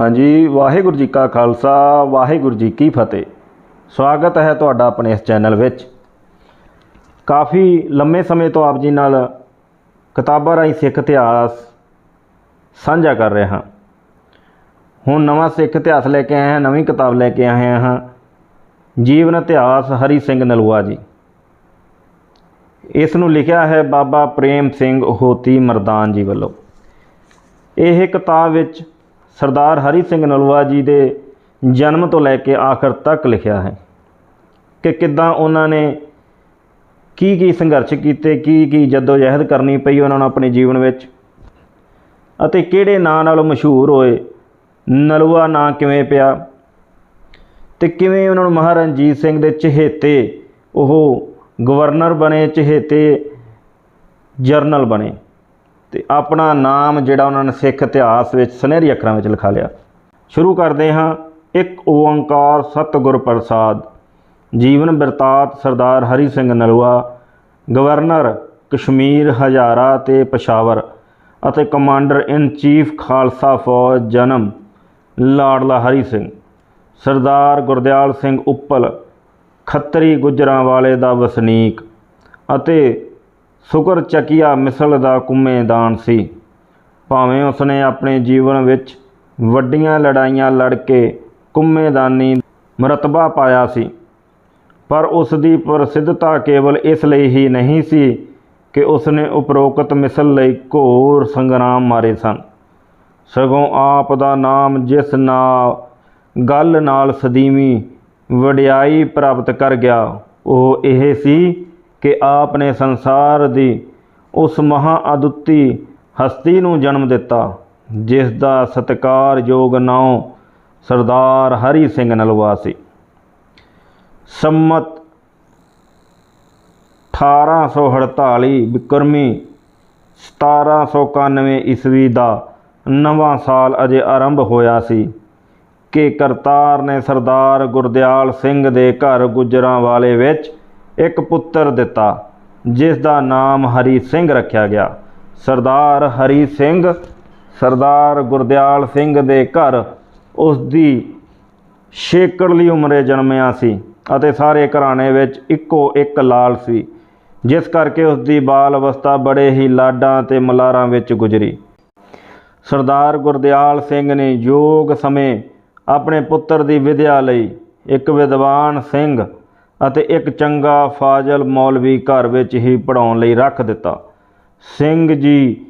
ਹਾਂਜੀ, ਵਾਹਿਗੁਰੂ ਜੀ ਕਾ ਖਾਲਸਾ, ਵਾਹਿਗੁਰੂ ਜੀ ਕੀ ਫਤਿਹ। ਸਵਾਗਤ ਹੈ ਤੁਹਾਡਾ ਆਪਣੇ ਇਸ ਚੈਨਲ ਵਿੱਚ। ਕਾਫੀ ਲੰਮੇ ਸਮੇਂ ਤੋਂ ਆਪ ਜੀ ਨਾਲ ਕਿਤਾਬਾਂ ਰਾਹੀਂ ਸਿੱਖ ਇਤਿਹਾਸ ਸਾਂਝਾ ਕਰ ਰਹੇ ਹਾਂ। ਹੁਣ ਨਵਾਂ ਸਿੱਖ ਇਤਿਹਾਸ ਲੈ ਕੇ ਆਏ ਹਾਂ, ਨਵੀਂ ਕਿਤਾਬ ਲੈ ਕੇ ਆਏ ਹਾਂ। ਜੀਵਨ ਇਤਿਹਾਸ ਹਰੀ ਸਿੰਘ ਨਲੂਆ ਜੀ। ਇਸ ਨੂੰ ਲਿਖਿਆ ਹੈ ਬਾਬਾ ਪ੍ਰੇਮ ਸਿੰਘ ਹੋਤੀ ਮਰਦਾਨ ਜੀ ਵੱਲੋਂ। ਇਹ ਕਿਤਾਬ ਵਿੱਚ ਸਰਦਾਰ ਹਰੀ ਸਿੰਘ ਨਲੂਆ ਜੀ ਦੇ ਜਨਮ ਤੋਂ ਲੈ ਕੇ ਆਖਰ ਤੱਕ ਲਿਖਿਆ ਹੈ ਕਿ ਕਿੱਦਾਂ ਉਹਨਾਂ ਨੇ ਕੀ ਕੀ ਸੰਘਰਸ਼ ਕੀਤੇ, ਕੀ ਕੀ ਜਦੋਜਹਿਦ ਕਰਨੀ ਪਈ ਉਹਨਾਂ ਨੂੰ ਆਪਣੇ ਜੀਵਨ ਵਿੱਚ ਅਤੇ ਕਿਹੜੇ ਨਾਂ ਨਾਲ ਮਸ਼ਹੂਰ ਹੋਏ, ਨਲੂਆ ਨਾਂ ਕਿਵੇਂ ਪਿਆ ਤੇ ਕਿਵੇਂ ਉਹਨਾਂ ਨੂੰ ਮਹਾਰਣਜੀਤ ਸਿੰਘ ਦੇ ਚਹੇਤੇ, ਉਹ ਗਵਰਨਰ ਬਣੇ, ਚਹੇਤੇ ਜਰਨਲ ਬਣੇ। ਤੇ ਆਪਣਾ ਨਾਮ ਜਿਹੜਾ ਉਹਨਾਂ ਨੇ ਸਿੱਖ ਇਤਿਹਾਸ ਵਿੱਚ ਸੁਨਹਿਰੀ ਅੱਖਰਾਂ ਵਿੱਚ ਲਿਖਾ ਲਿਆ। ਸ਼ੁਰੂ ਕਰਦੇ ਹਾਂ। ਇੱਕ ਓੰਕਾਰ ਸਤਿਗੁਰ ਪ੍ਰਸਾਦ, ਜੀਵਨ ਬਿਰਤਾਂਤ ਸਰਦਾਰ ਹਰੀ ਸਿੰਘ ਨਲੂਆ, ਗਵਰਨਰ ਕਸ਼ਮੀਰ ਹਜ਼ਾਰਾ ਤੇ ਪਸ਼ਾਵਰ ਅਤੇ ਕਮਾਂਡਰ ਇਨ ਚੀਫ ਖਾਲਸਾ ਫੌਜ ਜਨਮ ਲਾਡਲਾ ਹਰੀ ਸਿੰਘ, ਸਰਦਾਰ ਗੁਰਦਿਆਲ ਸਿੰਘ ਉੱਪਲ, ਖੱਤਰੀ ਗੁਜਰਾਂਵਾਲੇ ਦਾ ਵਸਨੀਕ ਅਤੇ ਸ਼ੁਕਰ ਚੱਕੀਆ ਮਿਸਲ ਦਾ ਕੁੰਮੇਦਾਨ ਸੀ। ਭਾਵੇਂ ਉਸਨੇ ਆਪਣੇ ਜੀਵਨ ਵਿੱਚ ਵੱਡੀਆਂ ਲੜਾਈਆਂ ਲੜ ਕੇ ਕੁੰਮੇਦਾਨੀ ਮਰਤਬਾ ਪਾਇਆ ਸੀ, ਪਰ ਉਸ ਦੀ ਪ੍ਰਸਿੱਧਤਾ ਕੇਵਲ ਇਸ ਲਈ ਹੀ ਨਹੀਂ ਸੀ ਕਿ ਉਸਨੇ ਉਪਰੋਕਤ ਮਿਸਲ ਲਈ ਘੋਰ ਸੰਗਰਾਮ ਮਾਰੇ ਸਨ। ਸਗੋਂ ਆਪ ਦਾ ਨਾਮ ਜਿਸ ਨਾਲ ਗੱਲ ਨਾਲ ਸਦੀਵੀ ਵਡਿਆਈ ਪ੍ਰਾਪਤ ਕਰ ਗਿਆ, ਉਹ ਇਹ ਸੀ ਕਿ ਆਪ ਨੇ ਸੰਸਾਰ ਦੀ ਉਸ ਮਹਾ ਅਦੁੱਤੀ ਹਸਤੀ ਨੂੰ ਜਨਮ ਦਿੱਤਾ, ਜਿਸ ਦਾ ਸਤਿਕਾਰਯੋਗ ਨਾਮ ਸਰਦਾਰ ਹਰੀ ਸਿੰਘ ਨਲਵਾ ਸੀ। ਸੰਮਤ 1848 ਬਿਕਰਮੀ 1791 ਈਸਵੀ ਦਾ ਨਵਾਂ ਸਾਲ ਅਜੇ ਆਰੰਭ ਹੋਇਆ ਸੀ ਕਿ ਕਰਤਾਰ ਨੇ ਸਰਦਾਰ ਗੁਰਦਿਆਲ ਸਿੰਘ ਦੇ ਘਰ ਗੁਜਰਾਂ ਵਾਲੇ ਵਿੱਚ ਇੱਕ ਪੁੱਤਰ ਦਿੱਤਾ, ਜਿਸ ਦਾ ਨਾਮ ਹਰੀ ਸਿੰਘ ਰੱਖਿਆ ਗਿਆ। ਸਰਦਾਰ ਹਰੀ ਸਿੰਘ, ਸਰਦਾਰ ਗੁਰਦਿਆਲ ਸਿੰਘ ਦੇ ਘਰ ਉਸ ਦੀ ਛੇਕੜਲੀ ਉਮਰੇ ਜਨਮਿਆ ਸੀ ਅਤੇ ਸਾਰੇ ਘਰਾਣੇ ਵਿੱਚ ਇੱਕੋ ਇੱਕ ਲਾਲ ਸੀ, ਜਿਸ ਕਰਕੇ ਉਸ ਦੀ ਬਾਲ ਅਵਸਥਾ ਬੜੇ ਹੀ ਲਾਡਾਂ ਤੇ ਮਲਾਰਾਂ ਵਿੱਚ ਗੁਜ਼ਰੀ। ਸਰਦਾਰ ਗੁਰਦਿਆਲ ਸਿੰਘ ਨੇ ਯੋਗ ਸਮੇਂ ਆਪਣੇ ਪੁੱਤਰ ਦੀ ਵਿਦਿਆ ਲਈ ਇੱਕ ਵਿਦਵਾਨ ਸਿੰਘ ਅਤੇ ਇੱਕ ਚੰਗਾ ਫਾਜ਼ਲ ਮੌਲਵੀ ਘਰ ਵਿੱਚ ਹੀ ਪੜਾਉਣ ਲਈ ਰੱਖ ਦਿੱਤਾ। ਸਿੰਘ ਜੀ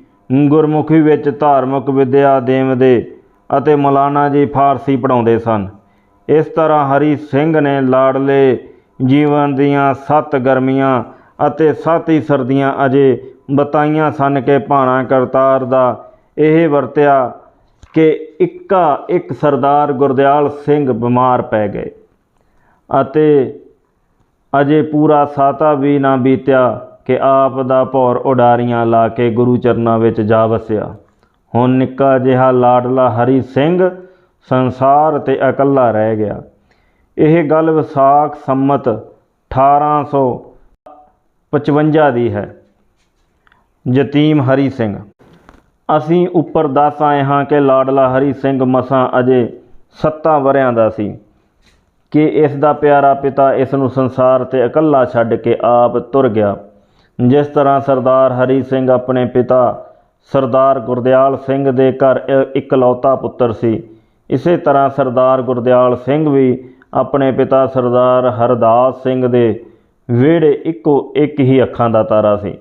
ਗੁਰਮੁਖੀ ਵਿੱਚ ਧਾਰਮਿਕ ਵਿਦਿਆ ਦੇਵਦੇ ਅਤੇ ਮੌਲਾਨਾ ਜੀ ਫਾਰਸੀ ਪੜਾਉਂਦੇ ਸਨ। ਇਸ ਤਰ੍ਹਾਂ ਹਰੀ ਸਿੰਘ ਨੇ ਲਾੜਲੇ ਜੀਵਨ ਦੀਆਂ ਸੱਤ ਗਰਮੀਆਂ ਅਤੇ ਸੱਤ ਹੀ ਸਰਦੀਆਂ ਅਜੇ ਬਤਾਈਆਂ ਸਨ ਕਿ ਭਾਣਾ ਕਰਤਾਰ ਦਾ ਇਹ ਵਰਤਿਆ ਕਿ ਇੱਕਾ ਇੱਕ ਸਰਦਾਰ ਗੁਰਦਿਆਲ ਸਿੰਘ ਬਿਮਾਰ ਪੈ ਗਏ ਅਤੇ ਅਜੇ ਪੂਰਾ ਸਾਤਾ ਵੀ ਨਾ ਬੀਤਿਆ ਕਿ ਆਪ ਦਾ ਭੌਰ ਉਡਾਰੀਆਂ ਲਾ ਕੇ ਗੁਰੂ ਚਰਨਾਂ ਵਿੱਚ ਜਾ ਵਸਿਆ। ਹੁਣ ਨਿੱਕਾ ਜਿਹਾ ਲਾਡਲਾ ਹਰੀ ਸਿੰਘ ਸੰਸਾਰ ਤੇ ਇਕੱਲਾ ਰਹਿ ਗਿਆ। ਇਹ ਗੱਲ ਵਿਸਾਖ ਸੰਮਤ 1855 ਦੀ ਹੈ। ਯਤੀਮ ਹਰੀ ਸਿੰਘ। ਅਸੀਂ ਉੱਪਰ ਦੱਸ ਆਏ ਹਾਂ ਕਿ ਲਾਡਲਾ ਹਰੀ ਸਿੰਘ ਮਸਾਂ ਅਜੇ ਸੱਤਾਂ ਵਰਿਆਂ ਦਾ ਸੀ। ਕਿ ਇਸ ਦਾ ਪਿਆਰਾ ਪਿਤਾ ਇਸ ਨੂੰ ਸੰਸਾਰ ਤੇ ਇਕੱਲਾ ਛੱਡ ਕੇ ਆਪ ਤੁਰ ਗਿਆ। ਜਿਸ ਤਰ੍ਹਾਂ ਸਰਦਾਰ ਹਰੀ ਸਿੰਘ ਆਪਣੇ ਪਿਤਾ ਸਰਦਾਰ ਗੁਰਦਿਆਲ ਸਿੰਘ ਦੇ ਘਰ ਇਕਲੌਤਾ ਪੁੱਤਰ ਸੀ। ਇਸੇ ਤਰ੍ਹਾਂ ਸਰਦਾਰ ਗੁਰਦਿਆਲ ਸਿੰਘ ਵੀ ਆਪਣੇ ਪਿਤਾ ਸਰਦਾਰ ਹਰਦਾਸ ਸਿੰਘ ਦੇ ਵਿਹੜੇ ਇੱਕੋ ਇੱਕ ਹੀ ਅੱਖਾਂ ਦਾ ਤਾਰਾ ਸੀ।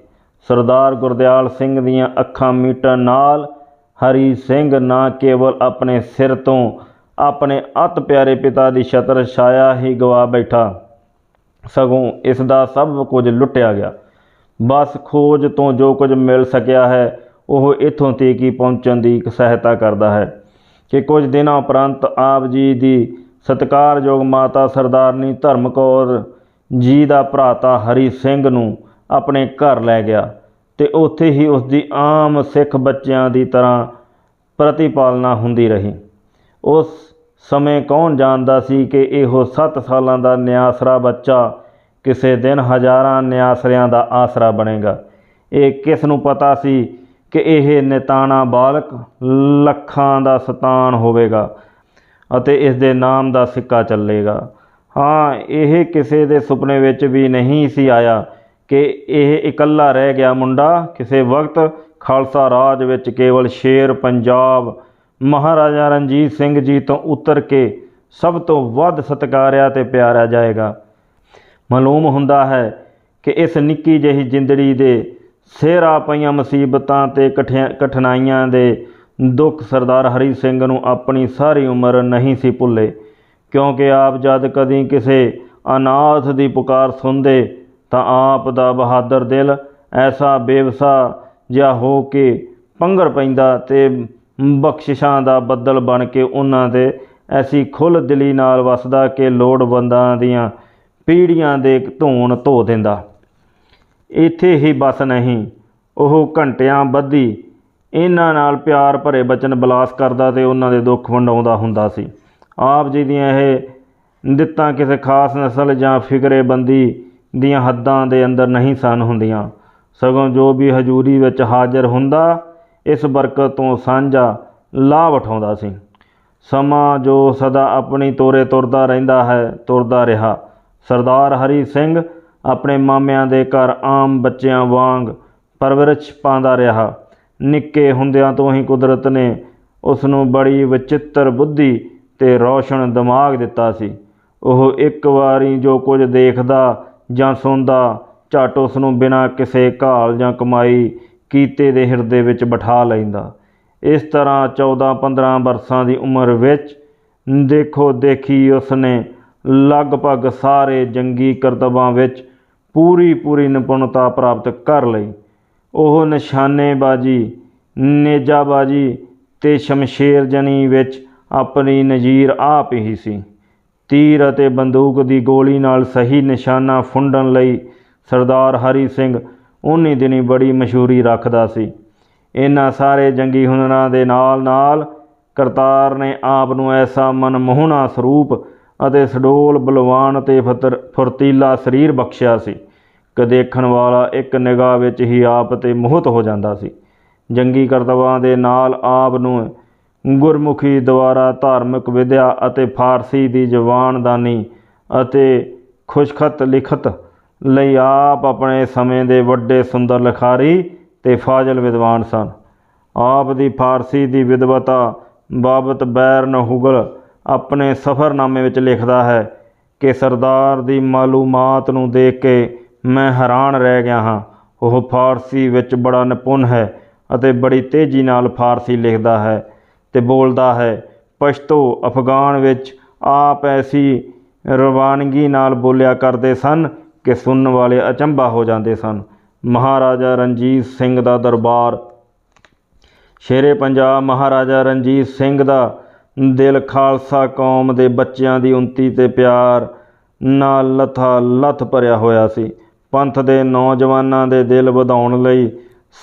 ਸਰਦਾਰ ਗੁਰਦਿਆਲ ਸਿੰਘ ਦੀਆਂ ਅੱਖਾਂ ਮੀਟਣ ਨਾਲ ਹਰੀ ਸਿੰਘ ਨਾ ਕੇਵਲ ਆਪਣੇ ਸਿਰ ਤੋਂ ਆਪਣੇ ਅਤ ਪਿਆਰੇ ਪਿਤਾ ਦੀ ਛਤਰ ਛਾਇਆ ਹੀ ਗਵਾ ਬੈਠਾ। ਸਗੋਂ ਇਸ ਦਾ ਸਭ ਕੁਝ ਲੁੱਟਿਆ ਗਿਆ। ਬਸ ਖੋਜ ਤੋਂ ਜੋ ਕੁਝ ਮਿਲ ਸਕਿਆ ਹੈ, ਉਹ ਇੱਥੋਂ ਤੀਕ ਹੀ ਪਹੁੰਚਣ ਦੀ ਇੱਕ ਸਹਾਇਤਾ ਕਰਦਾ ਹੈ ਕਿ ਕੁਝ ਦਿਨਾਂ ਉਪਰੰਤ ਆਪ ਜੀ ਦੀ ਸਤਿਕਾਰਯੋਗ ਮਾਤਾ ਸਰਦਾਰਨੀ ਧਰਮ ਕੌਰ ਜੀ ਦਾ ਭਰਾਤਾ ਹਰੀ ਸਿੰਘ ਨੂੰ ਆਪਣੇ ਘਰ ਲੈ ਗਿਆ ਤੇ ਉੱਥੇ ਹੀ ਉਸ ਦੀ ਆਮ ਸਿੱਖ ਬੱਚਿਆਂ ਦੀ ਤਰ੍ਹਾਂ ਪ੍ਰਤੀਪਾਲਨਾ ਹੁੰਦੀ ਰਹੀ। ਉਸ ਸਮੇਂ ਕੌਣ ਜਾਣਦਾ ਸੀ ਕਿ ਇਹੋ 7 ਸਾਲਾਂ ਦਾ ਨਿਆਸਰਾ ਬੱਚਾ ਕਿਸੇ ਦਿਨ ਹਜ਼ਾਰਾਂ ਨਿਆਸਰਿਆਂ ਦਾ ਆਸਰਾ ਬਣੇਗਾ? ਇਹ ਕਿਸ ਨੂੰ ਪਤਾ ਸੀ ਕਿ ਇਹ ਨਿਤਾਣਾ ਬਾਲਕ ਲੱਖਾਂ ਦਾ ਸਤਾਨ ਹੋਵੇਗਾ ਅਤੇ ਇਸ ਦੇ ਨਾਮ ਦਾ ਸਿੱਕਾ ਚੱਲੇਗਾ? ਹਾਂ, ਇਹ ਕਿਸੇ ਦੇ ਸੁਪਨੇ ਵਿੱਚ ਵੀ ਨਹੀਂ ਸੀ ਆਇਆ ਕਿ ਇਹ ਇਕੱਲਾ ਰਹਿ ਗਿਆ ਮੁੰਡਾ। ਕਿਸੇ ਵਕਤ ਖਾਲਸਾ ਰਾਜ ਵਿੱਚ ਕੇਵਲ ਸ਼ੇਰ, ਪੰਜਾਬ ਮਹਾਰਾਜਾ ਰਣਜੀਤ ਸਿੰਘ ਜੀ ਤੋਂ ਉਤਰ ਕੇ ਸਭ ਤੋਂ ਵੱਧ ਸਤਿਕਾਰਿਆ ਤੇ ਪਿਆਰਿਆ ਜਾਏਗਾ। ਮਾਲੂਮ ਹੁੰਦਾ ਹੈ ਕਿ ਇਸ ਨਿੱਕੀ ਜਿਹੀ ਜ਼ਿੰਦੜੀ ਦੇ ਸਿਹਰਾ ਪਈਆਂ ਮੁਸੀਬਤਾਂ ਤੇ ਕਠਿਆ- ਕਠਿਨਾਈਆਂ ਦੇ ਦੁੱਖ ਸਰਦਾਰ ਹਰੀ ਸਿੰਘ ਨੂੰ ਆਪਣੀ ਸਾਰੀ ਉਮਰ ਨਹੀਂ ਸੀ ਭੁੱਲੇ, ਕਿਉਂਕਿ ਆਪ ਜਦ ਕਦੀ ਕਿਸੇ ਅਨਾਥ ਦੀ ਪੁਕਾਰ ਸੁਣਦੇ ਤਾਂ ਆਪ ਦਾ ਬਹਾਦਰ ਦਿਲ ਐਸਾ ਬੇਵਸਾ ਜਿਹਾ ਹੋ ਕੇ ਪੰਗਰ ਪੈਂਦਾ ਤੇ ਬਖਸ਼ਿਸ਼ਾਂ ਦਾ ਬੱਦਲ ਬਣ ਕੇ ਉਹਨਾਂ ਦੇ ਐਸੀ ਖੁੱਲ੍ਹ ਦਿਲੀ ਨਾਲ ਵਸਦਾ ਕਿ ਲੋੜਵੰਦਾਂ ਦੀਆਂ ਪੀੜੀਆਂ ਦੇ ਧੂਣ ਧੋ ਦਿੰਦਾ। ਇੱਥੇ ਹੀ ਬਸ ਨਹੀਂ, ਉਹ ਘੰਟਿਆਂ ਬੱਧੀ ਇਹਨਾਂ ਨਾਲ ਪਿਆਰ ਭਰੇ ਬਚਨ ਬਲਾਸ ਕਰਦਾ ਤੇ ਉਹਨਾਂ ਦੇ ਦੁੱਖ ਵੰਡਾਉਂਦਾ ਹੁੰਦਾ ਸੀ। ਆਪ ਜੀ ਦੀਆਂ ਇਹ ਦਿੱਤਾਂ ਕਿਸੇ ਖਾਸ ਨਸਲ ਜਾਂ ਫਿਕਰੇਬੰਦੀ ਦੀਆਂ ਹੱਦਾਂ ਦੇ ਅੰਦਰ ਨਹੀਂ ਸਨ ਹੁੰਦੀਆਂ। ਸਗੋਂ ਜੋ ਵੀ ਹਜ਼ੂਰੀ ਵਿੱਚ ਹਾਜ਼ਰ ਹੁੰਦਾ ਇਸ ਬਰਕਤ ਤੋਂ ਸਾਂਝਾ ਲਾਭ ਉਠਾਉਂਦਾ ਸੀ। ਸਮਾਂ ਜੋ ਸਦਾ ਆਪਣੀ ਤੋਰੇ ਤੁਰਦਾ ਰਹਿੰਦਾ ਹੈ, ਤੁਰਦਾ ਰਿਹਾ। ਸਰਦਾਰ ਹਰੀ ਸਿੰਘ ਆਪਣੇ ਮਾਮਿਆਂ ਦੇ ਘਰ ਆਮ ਬੱਚਿਆਂ ਵਾਂਗ ਪਰਵਰਿਸ਼ ਪਾਉਂਦਾ ਰਿਹਾ। ਨਿੱਕੇ ਹੁੰਦਿਆਂ ਤੋਂ ਹੀ ਕੁਦਰਤ ਨੇ ਉਸ ਨੂੰ ਬੜੀ ਵਿਚਿੱਤਰ ਬੁੱਧੀ ਤੇ ਰੌਸ਼ਨ ਦਿਮਾਗ ਦਿੱਤਾ ਸੀ। ਉਹ ਇੱਕ ਵਾਰੀ ਜੋ ਕੁਝ ਦੇਖਦਾ ਜਾਂ ਸੁਣਦਾ, ਝੱਟ ਉਸ ਨੂੰ ਬਿਨਾਂ ਕਿਸੇ ਘਾਲ ਜਾਂ ਕਮਾਈ ਕੀਤੇ ਦੇ ਹਿਰਦੇ ਵਿੱਚ ਬਿਠਾ ਲੈਂਦਾ। ਇਸ ਤਰ੍ਹਾਂ 14-15 ਵਰਸਾਂ ਦੀ ਉਮਰ ਵਿੱਚ ਦੇਖੋ ਦੇਖੀ ਉਸਨੇ ਲਗਭਗ ਸਾਰੇ ਜੰਗੀ ਕਰਤਬਾਂ ਵਿੱਚ ਪੂਰੀ ਪੂਰੀ ਨਿਪੁੰਨਤਾ ਪ੍ਰਾਪਤ ਕਰ ਲਈ। ਉਹ ਨਿਸ਼ਾਨੇਬਾਜ਼ੀ, ਨੇਜਾਬਾਜ਼ੀ ਤੇ ਸ਼ਮਸ਼ੇਰ ਜਨੀ ਵਿੱਚ ਆਪਣੀ ਨਜ਼ੀਰ ਆਪ ਹੀ ਸੀ। ਤੀਰ ਅਤੇ ਬੰਦੂਕ ਦੀ ਗੋਲੀ ਨਾਲ ਸਹੀ ਨਿਸ਼ਾਨਾ ਫੁੰਡਣ ਲਈ ਸਰਦਾਰ ਹਰੀ ਸਿੰਘ ਉਨੀ ਦਿਨੀ ਬੜੀ ਮਸ਼ਹੂਰੀ ਰੱਖਦਾ ਸੀ। ਇਹਨਾਂ ਸਾਰੇ ਜੰਗੀ ਹੁਨਰਾਂ ਦੇ ਨਾਲ ਨਾਲ ਕਰਤਾਰ ਨੇ ਆਪ ਨੂੰ ਐਸਾ ਮਨਮੋਹਣਾ ਸਰੂਪ ਅਤੇ ਸਡੋਲ ਬਲਵਾਨ ਤੇ ਫਤਰ ਫੁਰਤੀਲਾ ਸਰੀਰ ਬਖਸ਼ਿਆ ਸੀ। ਕਿ ਦੇਖਣ ਵਾਲਾ ਇੱਕ ਨਿਗਾਹ ਵਿੱਚ ਹੀ ਆਪ ਤੇ ਮੋਹਿਤ ਹੋ ਜਾਂਦਾ ਸੀ। ਜੰਗੀ ਕਰਤਬਾਂ ਦੇ ਨਾਲ ਆਪ ਨੂੰ ਗੁਰਮੁਖੀ ਦੁਆਰਾ ਧਾਰਮਿਕ ਵਿਦਿਆ ਅਤੇ ਫਾਰਸੀ ਦੀ ਜ਼ਬਾਨਦਾਨੀ ਅਤੇ ਖੁਸ਼ਖਤ ਲਿਖਤ ਲਈ ਆਪ ਆਪਣੇ ਸਮੇਂ ਦੇ ਵੱਡੇ ਸੁੰਦਰ ਲਿਖਾਰੀ ਤੇ ਫਾਜ਼ਲ ਵਿਦਵਾਨ ਸਨ। ਆਪ ਦੀ ਫਾਰਸੀ ਦੀ ਵਿਦਵਤਾ ਬਾਬਤ ਬੈਰਨ ਹੁਗਲ ਆਪਣੇ ਸਫ਼ਰਨਾਮੇ ਵਿੱਚ ਲਿਖਦਾ ਹੈ ਕਿ ਸਰਦਾਰ ਦੀ ਮਾਲੂਮਾਤ ਨੂੰ ਦੇਖ ਕੇ ਮੈਂ ਹੈਰਾਨ ਰਹਿ ਗਿਆ ਹਾਂ। ਉਹ ਫਾਰਸੀ ਵਿੱਚ ਬੜਾ ਨਿਪੁੰਨ ਹੈ ਅਤੇ ਬੜੀ ਤੇਜ਼ੀ ਨਾਲ ਫਾਰਸੀ ਲਿਖਦਾ ਹੈ ਤੇ ਬੋਲਦਾ ਹੈ, ਪਸ਼ਤੋ, ਅਫਗਾਨ ਵਿੱਚ ਆਪ ਐਸੀ ਰਵਾਨਗੀ ਨਾਲ ਬੋਲਿਆ ਕਰਦੇ ਸਨ ਕਿ ਸੁਣਨ ਵਾਲੇ ਅਚੰਭਾ ਹੋ ਜਾਂਦੇ ਸਨ। ਮਹਾਰਾਜਾ ਰਣਜੀਤ ਸਿੰਘ ਦਾ ਦਰਬਾਰ। ਸ਼ੇਰੇ ਪੰਜਾਬ ਮਹਾਰਾਜਾ ਰਣਜੀਤ ਸਿੰਘ ਦਾ ਦਿਲ ਖਾਲਸਾ ਕੌਮ ਦੇ ਬੱਚਿਆਂ ਦੀ ਉਨਤੀ ਤੇ ਪਿਆਰ ਨਾਲ ਲਥਾ ਲਥ ਭਰਿਆ ਹੋਇਆ ਸੀ। ਪੰਥ ਦੇ ਨੌਜਵਾਨਾਂ ਦੇ ਦਿਲ ਵਧਾਉਣ ਲਈ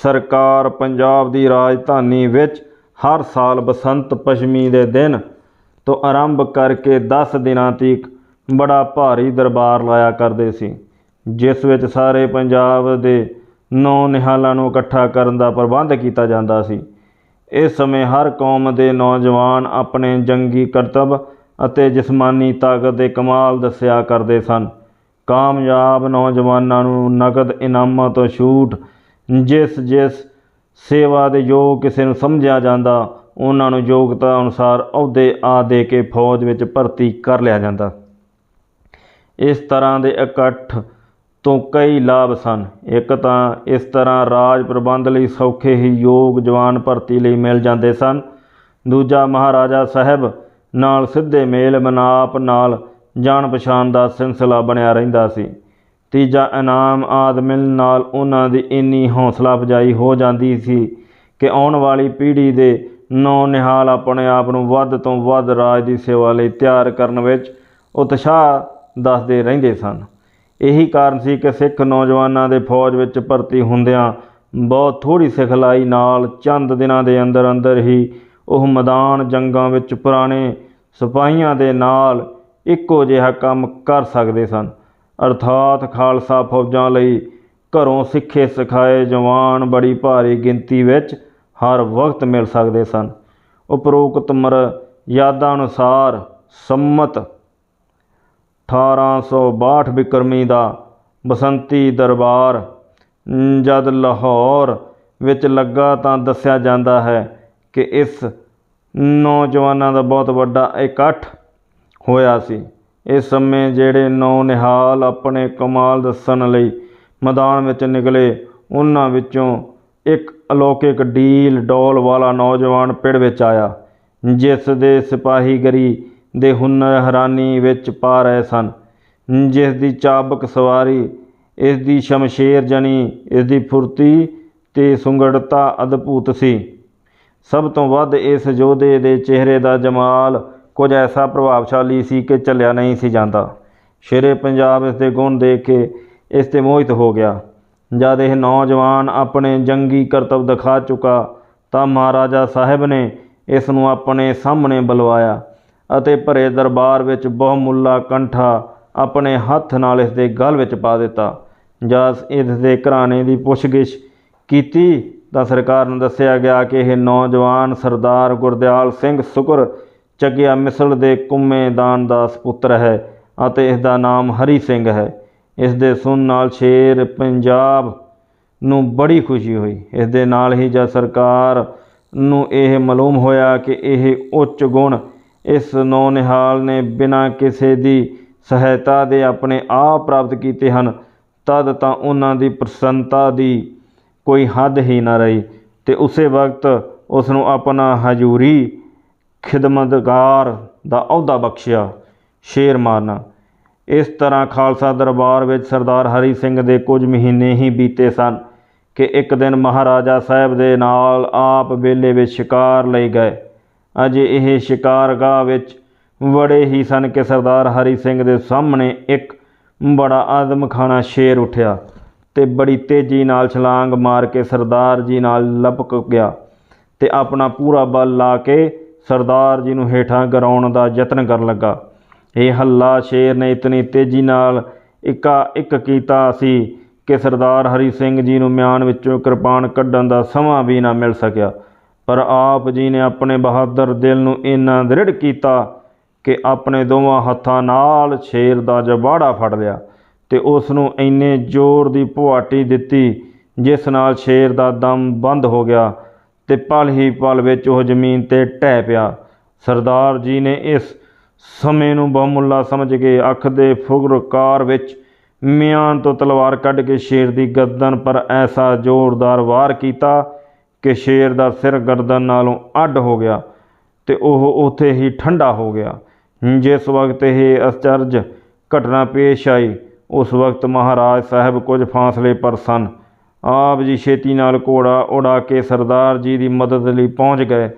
ਸਰਕਾਰ ਪੰਜਾਬ ਦੀ ਰਾਜਧਾਨੀ ਵਿੱਚ ਹਰ ਸਾਲ ਬਸੰਤ ਪੰਚਮੀ ਦੇ ਦਿਨ ਤੋਂ ਆਰੰਭ ਕਰਕੇ 10 ਦਿਨਾਂ ਤੱਕ ਬੜਾ ਭਾਰੀ ਦਰਬਾਰ ਲਾਇਆ ਕਰਦੇ ਸੀ। ਜਿਸ ਵਿੱਚ ਸਾਰੇ ਪੰਜਾਬ ਦੇ ਨੌ ਨਿਹਾਲਾਂ ਨੂੰ ਇਕੱਠਾ ਕਰਨ ਦਾ ਪ੍ਰਬੰਧ ਕੀਤਾ ਜਾਂਦਾ ਸੀ। ਇਸ ਸਮੇਂ ਹਰ ਕੌਮ ਦੇ ਨੌਜਵਾਨ ਆਪਣੇ ਜੰਗੀ ਕਰਤੱਵ ਅਤੇ ਜਿਸਮਾਨੀ ਤਾਕਤ ਦੇ ਕਮਾਲ ਦੱਸਿਆ ਕਰਦੇ ਸਨ। ਕਾਮਯਾਬ ਨੌਜਵਾਨਾਂ ਨੂੰ ਨਗਦ ਇਨਾਮਾਂ ਤੋਂ ਛੂਟ, ਜਿਸ ਜਿਸ ਸੇਵਾ ਦੇ ਯੋਗ ਕਿਸੇ ਨੂੰ ਸਮਝਿਆ ਜਾਂਦਾ, ਉਹਨਾਂ ਨੂੰ ਯੋਗਤਾ ਅਨੁਸਾਰ ਅਹੁਦੇ ਆ ਦੇ ਕੇ ਫੌਜ ਵਿੱਚ ਭਰਤੀ ਕਰ ਲਿਆ ਜਾਂਦਾ। ਇਸ ਤਰ੍ਹਾਂ ਦੇ ਇਕੱਠ ਤੋਂ ਕਈ ਲਾਭ ਸਨ। ਇੱਕ ਤਾਂ ਇਸ ਤਰ੍ਹਾਂ ਰਾਜ ਪ੍ਰਬੰਧ ਲਈ ਸੌਖੇ ਹੀ ਯੋਗ ਜਵਾਨ ਭਰਤੀ ਲਈ ਮਿਲ ਜਾਂਦੇ ਸਨ। ਦੂਜਾ ਮਹਾਰਾਜਾ ਸਾਹਿਬ ਨਾਲ ਸਿੱਧੇ ਮੇਲ ਮਨਾਪ ਨਾਲ ਜਾਣ ਪਛਾਣ ਦਾ ਸਿਲਸਿਲਾ ਬਣਿਆ ਰਹਿੰਦਾ ਸੀ। ਤੀਜਾ ਇਨਾਮ ਆਦਿ ਮਿਲਣ ਨਾਲ ਉਹਨਾਂ ਦੀ ਇੰਨੀ ਹੌਸਲਾ ਅਫਜ਼ਾਈ ਹੋ ਜਾਂਦੀ ਸੀ ਕਿ ਆਉਣ ਵਾਲੀ ਪੀੜ੍ਹੀ ਦੇ ਨੌ ਨਿਹਾਲ ਆਪਣੇ ਆਪ ਨੂੰ ਵੱਧ ਤੋਂ ਵੱਧ ਰਾਜ ਦੀ ਸੇਵਾ ਲਈ ਤਿਆਰ ਕਰਨ ਵਿੱਚ ਉਤਸ਼ਾਹ ਦੱਸਦੇ ਰਹਿੰਦੇ ਸਨ। ਇਹੀ ਕਾਰਨ ਸੀ ਕਿ ਸਿੱਖ ਨੌਜਵਾਨਾਂ ਦੇ ਫੌਜ ਵਿੱਚ ਭਰਤੀ ਹੁੰਦਿਆਂ ਬਹੁਤ ਥੋੜੀ ਸਿਖਲਾਈ ਨਾਲ ਚੰਦ ਦਿਨਾਂ ਦੇ ਅੰਦਰ ਅੰਦਰ ਹੀ ਉਹ ਮੈਦਾਨ ਜੰਗਾਂ ਵਿੱਚ ਪੁਰਾਣੇ ਸਿਪਾਹੀਆਂ ਦੇ ਨਾਲ ਇੱਕੋ ਜਿਹਾ ਕੰਮ ਕਰ ਸਕਦੇ ਸਨ। ਅਰਥਾਤ ਖਾਲਸਾ ਫੌਜਾਂ ਲਈ ਘਰੋਂ ਸਿੱਖੇ ਸਿਖਾਏ ਜਵਾਨ ਬੜੀ ਭਾਰੀ ਗਿਣਤੀ ਵਿੱਚ ਹਰ ਵਕਤ ਮਿਲ ਸਕਦੇ ਸਨ। ਉਪਰੋਕਤ ਮਰ ਯਾਦਾਂ ਅਨੁਸਾਰ ਸੰਮਤ 1862 ਬਿਕਰਮੀ ਦਾ ਬਸੰਤੀ ਦਰਬਾਰ, ਜਦ ਲਾਹੌਰ ਵਿੱਚ ਲੱਗਾ ਤਾਂ ਦੱਸਿਆ ਜਾਂਦਾ ਹੈ ਕਿ ਇਸ ਨੌਜਵਾਨਾਂ ਦਾ ਬਹੁਤ ਵੱਡਾ ਇਕੱਠ ਹੋਇਆ ਸੀ। ਇਸ ਸਮੇਂ ਜਿਹੜੇ ਨੌ ਨਿਹਾਲ ਆਪਣੇ ਕਮਾਲ ਦੱਸਣ ਲਈ ਮੈਦਾਨ ਵਿੱਚ ਨਿਕਲੇ, ਉਹਨਾਂ ਵਿੱਚੋਂ ਇੱਕ ਅਲੌਕਿਕ ਡੀਲ ਡੋਲ ਵਾਲਾ ਨੌਜਵਾਨ ਪਿੜ ਵਿੱਚ ਆਇਆ, ਜਿਸ ਦੇ ਸਿਪਾਹੀ ਗਰੀ ਦੇ ਹੁਨਰ ਹੈਰਾਨੀ ਵਿੱਚ ਪਾ ਰਹੇ ਸਨ। ਜਿਸ ਦੀ ਚਾਬਕ ਸਵਾਰੀ, ਇਸ ਦੀ ਸ਼ਮਸ਼ੇਰ ਜਣੀ, ਇਸ ਦੀ ਫੁਰਤੀ ਤੇ ਸੁੰਗੜਤਾ ਅਦਭੁਤ ਸੀ। ਸਭ ਤੋਂ ਵੱਧ ਇਸ ਯੋਧੇ ਦੇ ਚਿਹਰੇ ਦਾ ਜਮਾਲ ਕੁਝ ਐਸਾ ਪ੍ਰਭਾਵਸ਼ਾਲੀ ਸੀ ਕਿ ਝੱਲਿਆ ਨਹੀਂ ਸੀ ਜਾਂਦਾ। ਸ਼ੇਰੇ ਪੰਜਾਬ ਇਸ ਦੇ ਗੁਣ ਦੇਖ ਕੇ ਇਸ ਤੇ ਮੋਹਿਤ ਹੋ ਗਿਆ। ਜਦ ਇਹ ਨੌਜਵਾਨ ਆਪਣੇ ਜੰਗੀ ਕਰਤੱਵ ਦਿਖਾ ਚੁੱਕਾ, ਤਾਂ ਮਹਾਰਾਜਾ ਸਾਹਿਬ ਨੇ ਇਸ ਨੂੰ ਆਪਣੇ ਸਾਹਮਣੇ ਬੁਲਵਾਇਆ। ਅਤੇ ਭਰੇ ਦਰਬਾਰ ਵਿੱਚ ਬਹੁਮੁੱਲਾ ਕੰਠਾ ਆਪਣੇ ਹੱਥ ਨਾਲ ਇਸ ਦੇ ਗਲ ਵਿੱਚ ਪਾ ਦਿੱਤਾ। ਜਦ ਇਸ ਦੇ ਘਰਾਣੇ ਦੀ ਪੁੱਛਗਿੱਛ ਕੀਤੀ ਤਾਂ ਸਰਕਾਰ ਨੂੰ ਦੱਸਿਆ ਗਿਆ ਕਿ ਇਹ ਨੌਜਵਾਨ ਸਰਦਾਰ ਗੁਰਦਿਆਲ ਸਿੰਘ ਸੁਕਰ ਚੱਗਿਆ ਮਿਸਲ ਦੇ ਕੁੰਮੇਦਾਨ ਦਾ ਸੁਪੁੱਤਰ ਹੈ ਅਤੇ ਇਸ ਦਾ ਨਾਮ ਹਰੀ ਸਿੰਘ ਹੈ। ਇਸ ਦੇ ਸੁਣ ਨਾਲ ਸ਼ੇਰ ਪੰਜਾਬ ਨੂੰ ਬੜੀ ਖੁਸ਼ੀ ਹੋਈ। ਇਸ ਦੇ ਨਾਲ ਹੀ ਜਦ ਸਰਕਾਰ ਨੂੰ ਇਹ ਮਾਲੂਮ ਹੋਇਆ ਕਿ ਇਹ ਉੱਚ ਗੁਣ ਇਸ ਨੌਨਿਹਾਲ ਨੇ ਬਿਨਾਂ ਕਿਸੇ ਦੀ ਸਹਾਇਤਾ ਦੇ ਆਪਣੇ ਆਪ ਪ੍ਰਾਪਤ ਕੀਤੇ ਹਨ, ਤਦ ਤਾਂ ਉਹਨਾਂ ਦੀ ਪ੍ਰਸੰਨਤਾ ਦੀ ਕੋਈ ਹੱਦ ਹੀ ਨਾ ਰਹੀ ਤੇ ਉਸੇ ਵਕਤ ਉਸ ਨੂੰ ਆਪਣਾ ਹਜੂਰੀ ਖਿਦਮਤਗਾਰ ਦਾ ਅਹੁਦਾ ਬਖਸ਼ਿਆ, ਸ਼ੇਰ ਮਾਰਨਾ। ਇਸ ਤਰ੍ਹਾਂ ਖਾਲਸਾ ਦਰਬਾਰ ਵਿੱਚ ਸਰਦਾਰ ਹਰੀ ਸਿੰਘ ਦੇ ਕੁਝ ਮਹੀਨੇ ਹੀ ਬੀਤੇ ਸਨ ਕਿ ਇੱਕ ਦਿਨ ਮਹਾਰਾਜਾ ਸਾਹਿਬ ਦੇ ਨਾਲ ਆਪ ਵੇਲੇ ਵਿੱਚ ਸ਼ਿਕਾਰ ਲਈ ਗਏ। ਅਜੇ ਇਹ ਸ਼ਿਕਾਰਗਾਹ ਵਿੱਚ ਵੜੇ ਹੀ ਸਨ ਕਿ ਸਰਦਾਰ ਹਰੀ ਸਿੰਘ ਦੇ ਸਾਹਮਣੇ ਇੱਕ ਬੜਾ ਆਦਮਖਾਨਾ ਸ਼ੇਰ ਉੱਠਿਆ ਤੇ ਬੜੀ ਤੇਜ਼ੀ ਨਾਲ ਛਲਾਂਗ ਮਾਰ ਕੇ ਸਰਦਾਰ ਜੀ ਨਾਲ ਲਪਕ ਗਿਆ ਤੇ ਆਪਣਾ ਪੂਰਾ ਬਲ ਲਾ ਕੇ ਸਰਦਾਰ ਜੀ ਨੂੰ ਹੇਠਾਂ ਗਰਾਉਣ ਦਾ ਯਤਨ ਕਰਨ ਲੱਗਾ। ਇਹ ਹੱਲਾ ਸ਼ੇਰ ਨੇ ਇਤਨੀ ਤੇਜ਼ੀ ਨਾਲ ਇੱਕਾ ਇੱਕ ਕੀਤਾ ਸੀ ਕਿ ਸਰਦਾਰ ਹਰੀ ਸਿੰਘ ਜੀ ਨੂੰ ਮਿਆਨ ਵਿੱਚੋਂ ਕਿਰਪਾਨ ਕੱਢਣ ਦਾ ਸਮਾਂ ਵੀ ਨਾ ਮਿਲ ਸਕਿਆ। ਪਰ ਆਪ ਜੀ ਨੇ ਆਪਣੇ ਬਹਾਦਰ ਦਿਲ ਨੂੰ ਇੰਨਾ ਦ੍ਰਿੜ ਕੀਤਾ ਕਿ ਆਪਣੇ ਦੋਵਾਂ ਹੱਥਾਂ ਨਾਲ ਸ਼ੇਰ ਦਾ ਜਬਾੜਾ ਫੜ ਲਿਆ ਤੇ ਉਸ ਨੂੰ ਇੰਨੇ ਜ਼ੋਰ ਦੀ ਪੁਆਟੀ ਦਿੱਤੀ ਜਿਸ ਨਾਲ ਸ਼ੇਰ ਦਾ ਦਮ ਬੰਦ ਹੋ ਗਿਆ ਤੇ ਪਲ ਹੀ ਪਲ ਵਿੱਚ ਉਹ ਜ਼ਮੀਨ ਤੇ ਢਹਿ ਪਿਆ। ਸਰਦਾਰ ਜੀ ਨੇ ਇਸ ਸਮੇਂ ਨੂੰ ਬਹੁਮੁੱਲਾ ਸਮਝ ਕੇ ਅੱਖ ਦੇ ਫੁਗਰਕਾਰ ਵਿੱਚ ਮਿਆਨ ਤੋਂ ਤਲਵਾਰ ਕੱਢ ਕੇ ਸ਼ੇਰ ਦੀ ਗਰਦਨ ਪਰ ਐਸਾ ਜ਼ੋਰਦਾਰ ਵਾਰ ਕੀਤਾ ਕਿ ਸ਼ੇਰ ਦਾ ਸਿਰ ਗਰਦਨ ਨਾਲੋਂ ਅੱਡ ਹੋ ਗਿਆ ਤੇ ਉਹ ਉੱਥੇ ਹੀ ਠੰਡਾ ਹੋ ਗਿਆ। ਜਿਸ ਵਕਤ ਇਹ ਅਚਰਜ ਘਟਨਾ ਪੇਸ਼ ਆਈ, ਉਸ ਵਕਤ ਮਹਾਰਾਜ ਸਾਹਿਬ ਕੁਝ ਫਾਸਲੇ ਪਰ ਸਨ। ਆਪ ਜੀ ਛੇਤੀ ਨਾਲ ਘੋੜਾ ਉਡਾ ਕੇ ਸਰਦਾਰ ਜੀ ਦੀ ਮਦਦ ਲਈ ਪਹੁੰਚ ਗਏ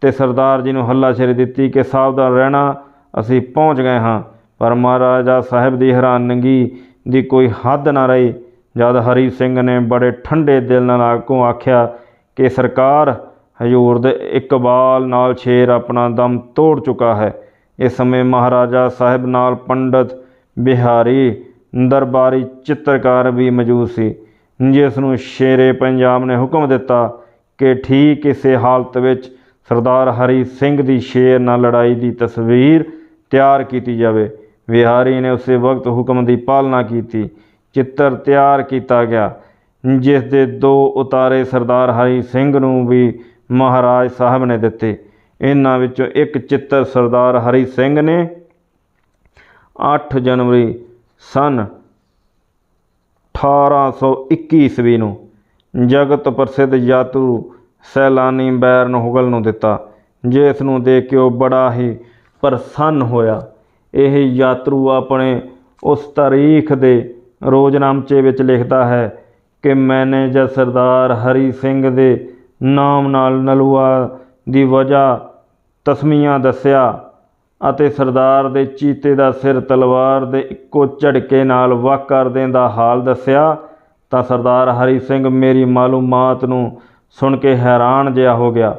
ਤੇ ਸਰਦਾਰ ਜੀ ਨੂੰ ਹੱਲਾਸ਼ੇਰੀ ਦਿੱਤੀ ਕਿ, ਸਾਵਧਾਨ ਰਹਿਣਾ, ਅਸੀਂ ਪਹੁੰਚ ਗਏ ਹਾਂ। ਪਰ ਮਹਾਰਾਜਾ ਸਾਹਿਬ ਦੀ ਹੈਰਾਨਗੀ ਦੀ ਕੋਈ ਹੱਦ ਨਾ ਰਹੀ। ਜਦ ਹਰੀ ਸਿੰਘ ਨੇ ਬੜੇ ਠੰਡੇ ਦਿਲ ਨਾਲ ਆਗੋਂ ਆਖਿਆ ਕਿ ਸਰਕਾਰ ਹਜ਼ੂਰ ਦੇ ਇਕਬਾਲ ਨਾਲ ਸ਼ੇਰ ਆਪਣਾ ਦਮ ਤੋੜ ਚੁੱਕਾ ਹੈ। ਇਸ ਸਮੇਂ ਮਹਾਰਾਜਾ ਸਾਹਿਬ ਨਾਲ ਪੰਡਤ ਬਿਹਾਰੀ ਦਰਬਾਰੀ ਚਿੱਤਰਕਾਰ ਵੀ ਮੌਜੂਦ ਸੀ, ਜਿਸ ਨੂੰ ਸ਼ੇਰੇ ਪੰਜਾਬ ਨੇ ਹੁਕਮ ਦਿੱਤਾ ਕਿ ਠੀਕ ਇਸੇ ਹਾਲਤ ਵਿੱਚ ਸਰਦਾਰ ਹਰੀ ਸਿੰਘ ਦੀ ਸ਼ੇਰ ਨਾਲ ਲੜਾਈ ਦੀ ਤਸਵੀਰ ਤਿਆਰ ਕੀਤੀ ਜਾਵੇ। ਵਿਹਾਰੀ ਨੇ ਉਸੇ ਵਕਤ ਹੁਕਮ ਦੀ ਪਾਲਣਾ ਕੀਤੀ, ਚਿੱਤਰ ਤਿਆਰ ਕੀਤਾ ਗਿਆ। ਜਿਸ ਦੇ ਦੋ ਉਤਾਰੇ ਸਰਦਾਰ ਹਰੀ ਸਿੰਘ ਨੂੰ ਵੀ ਮਹਾਰਾਜ ਸਾਹਿਬ ਨੇ ਦਿੱਤੇ। ਇਹਨਾਂ ਵਿੱਚੋਂ ਇੱਕ ਚਿੱਤਰ ਸਰਦਾਰ ਹਰੀ ਸਿੰਘ ਨੇ 8 ਜਨਵਰੀ ਸਨ 1821 ਈਸਵੀ ਨੂੰ ਜਗਤ ਪ੍ਰਸਿੱਧ ਯਾਤਰੂ ਸੈਲਾਨੀ ਬੈਰਨ ਹੁਗਲ ਨੂੰ ਦਿੱਤਾ, ਜਿਸ ਨੂੰ ਦੇਖ ਕੇ ਉਹ ਬੜਾ ਹੀ ਪ੍ਰਸੰਨ ਹੋਇਆ। ਇਹ ਯਾਤਰੂ ਆਪਣੇ ਉਸ ਤਾਰੀਖ ਦੇ ਰੋਜ਼ਨਾਮਚੇ ਵਿੱਚ ਲਿਖਦਾ ਹੈ ਕਿ ਮੈਨੇ ਜਦ ਸਰਦਾਰ ਹਰੀ ਸਿੰਘ ਦੇ ਨਾਮ ਨਾਲ ਨਲੂਆ ਦੀ ਵਜ੍ਹਾ ਤਸਮੀਆਂ ਦੱਸਿਆ ਅਤੇ ਸਰਦਾਰ ਦੇ ਚੀਤੇ ਦਾ ਸਿਰ ਤਲਵਾਰ ਦੇ ਇੱਕੋ ਝੜਕੇ ਨਾਲ ਵੱਖ ਕਰ ਦੇਣ ਦਾ ਹਾਲ ਦੱਸਿਆ, ਤਾਂ ਸਰਦਾਰ ਹਰੀ ਸਿੰਘ ਮੇਰੀ ਮਾਲੂਮਾਤ ਨੂੰ ਸੁਣ ਕੇ ਹੈਰਾਨ ਜਿਹਾ ਹੋ ਗਿਆ।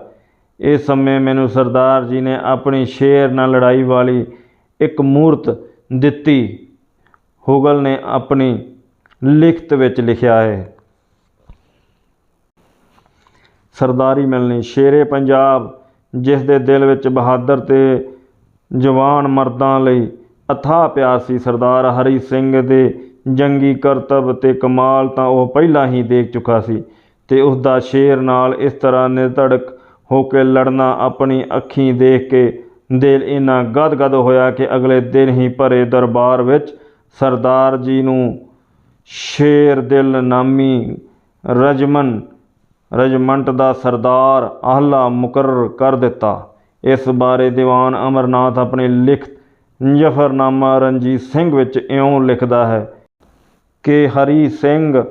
ਇਸ ਸਮੇਂ ਮੈਨੂੰ ਸਰਦਾਰ ਜੀ ਨੇ ਆਪਣੀ ਸ਼ੇਰ ਨਾਲ ਲੜਾਈ ਵਾਲੀ ਇੱਕ ਮੂਰਤ ਦਿੱਤੀ। ਹੁਗਲ ਨੇ ਆਪਣੀ ਲਿਖਤ ਵਿੱਚ ਲਿਖਿਆ ਹੈ। ਸਰਦਾਰੀ ਮਿਲਣੀ। ਸ਼ੇਰੇ ਪੰਜਾਬ, ਜਿਸ ਦੇ ਦਿਲ ਵਿੱਚ ਬਹਾਦਰ ਤੇ ਜਵਾਨ ਮਰਦਾਂ ਲਈ ਅਥਾਹ ਪਿਆਰ ਸੀ ਸਰਦਾਰ ਹਰੀ ਸਿੰਘ ਦੇ ਜੰਗੀ ਕਰਤਬ ਤੇ ਕਮਾਲ ਤਾਂ ਉਹ ਪਹਿਲਾਂ ਹੀ ਦੇਖ ਚੁੱਕਾ ਸੀ ਤੇ ਉਸ ਦਾ ਸ਼ੇਰ ਨਾਲ ਇਸ ਤਰ੍ਹਾਂ ਨਿਰਧੜਕ ਹੋ ਕੇ ਲੜਨਾ ਆਪਣੀ ਅੱਖੀਂ ਦੇਖ ਕੇ ਦਿਲ ਇੰਨਾ ਗਦਗਦ ਹੋਇਆ ਕਿ ਅਗਲੇ ਦਿਨ ਹੀ ਭਰੇ ਦਰਬਾਰ ਵਿੱਚ ਸਰਦਾਰ ਜੀ ਨੂੰ ਸ਼ੇਰ ਦਿਲ ਨਾਮੀ ਰਜਮਨ ਰਜਮੰਟ ਦਾ ਸਰਦਾਰ ਆਹਲਾ ਮੁਕਰਰ ਕਰ ਦਿੱਤਾ। ਇਸ ਬਾਰੇ ਦੀਵਾਨ ਅਮਰਨਾਥ ਆਪਣੇ ਲਿਖਤ ਜਫਰਨਾਮਾ ਰਣਜੀਤ ਸਿੰਘ ਵਿੱਚ ਇਉਂ ਲਿਖਦਾ ਹੈ ਕਿ ਹਰੀ ਸਿੰਘ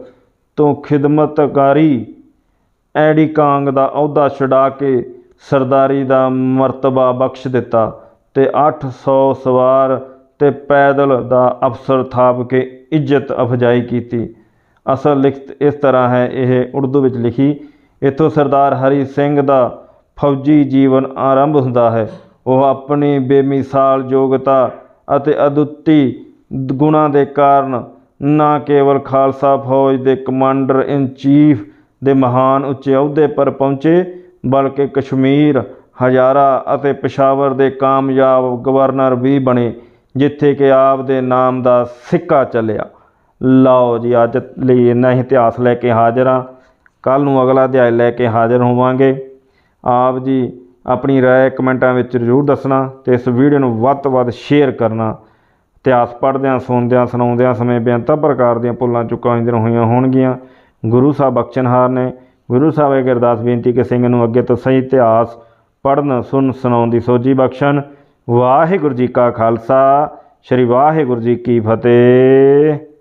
ਤੋਂ ਖਿਦਮਤਕਾਰੀ ਐਡੀ ਕਾਂਗ ਦਾ ਅਹੁਦਾ ਛੁਡਾ ਕੇ ਸਰਦਾਰੀ ਦਾ ਮਰਤਬਾ ਬਖਸ਼ ਦਿੱਤਾ ਤੇ 800 ਸਵਾਰ ਤੇ ਪੈਦਲ ਦਾ ਅਫਸਰ ਥਾਪ ਕੇ ਇੱਜ਼ਤ ਅਫਜਾਈ ਕੀਤੀ। ਅਸਲ ਲਿਖਤ ਇਸ ਤਰ੍ਹਾਂ ਹੈ। ਇਹ ਉਰਦੂ ਵਿੱਚ ਲਿਖੀ, ਇੱਥੋਂ ਸਰਦਾਰ ਹਰੀ ਸਿੰਘ ਦਾ ਫੌਜੀ ਜੀਵਨ ਆਰੰਭ ਹੁੰਦਾ ਹੈ। ਉਹ ਆਪਣੀ ਬੇਮਿਸਾਲ ਯੋਗਤਾ ਅਤੇ ਅਦੁੱਤੀ ਗੁਣਾਂ ਦੇ ਕਾਰਨ ਨਾ ਕੇਵਲ ਖਾਲਸਾ ਫੌਜ ਦੇ ਕਮਾਂਡਰ ਇਨ ਚੀਫ ਦੇ ਮਹਾਨ ਉੱਚੇ ਅਹੁਦੇ ਪਰ ਪਹੁੰਚੇ, ਬਲਕਿ ਕਸ਼ਮੀਰ, ਹਜ਼ਾਰਾ ਅਤੇ ਪਸ਼ਾਵਰ ਦੇ ਕਾਮਯਾਬ ਗਵਰਨਰ ਵੀ ਬਣੇ, ਜਿੱਥੇ ਕਿ ਆਪ ਦੇ ਨਾਮ ਦਾ ਸਿੱਕਾ ਚੱਲਿਆ। ਲਓ ਜੀ, ਅੱਜ ਲਈ ਇੰਨਾ ਹੀ ਇਤਿਹਾਸ ਲੈ ਕੇ ਹਾਜ਼ਰ ਹਾਂ। ਕੱਲ ਨੂੰ ਅਗਲਾ ਅਧਿਆਇ ਲੈ ਕੇ ਹਾਜ਼ਰ ਹੋਵਾਂਗੇ। ਆਪ ਜੀ ਆਪਣੀ ਰਾਏ ਕਮੈਂਟਾਂ ਵਿੱਚ ਜ਼ਰੂਰ ਦੱਸਣਾ ਤੇ ਇਸ ਵੀਡੀਓ ਨੂੰ ਵੱਧ ਤੋਂ ਵੱਧ ਸ਼ੇਅਰ ਕਰਨਾ। ਇਤਿਹਾਸ ਪੜ੍ਹਦਿਆਂ, ਸੁਣਦਿਆਂ, ਸੁਣਾਉਂਦਿਆਂ, ਸਮੇਂ ਬੇਅੰਤ ਪ੍ਰਕਾਰ ਦੀਆਂ ਭੁੱਲਾਂ ਚੁੱਕਾਂ ਇੰਦਰ ਹੋਈਆਂ ਹੋਣਗੀਆਂ। ਗੁਰੂ ਸਾਹਿਬ ਬਖਸ਼ਣਹਾਰ ਨੇ, ਗੁਰੂ ਸਾਹਿਬ ਇਹ ਅਰਦਾਸ ਬੇਨਤੀ ਕਿ ਸਿੰਘ ਨੂੰ ਅੱਗੇ ਤੋਂ ਸਹੀ ਇਤਿਹਾਸ ਪੜ੍ਹਨ ਸੁਣ ਸੁਣਾਉਣ ਦੀ ਸੋਝੀ ਬਖਸ਼ਣ। ਵਾਹਿਗੁਰੂ ਜੀ ਕਾ ਖਾਲਸਾ, ਸ੍ਰੀ ਵਾਹਿਗੁਰੂ ਜੀ ਕੀ ਫਤਿਹ।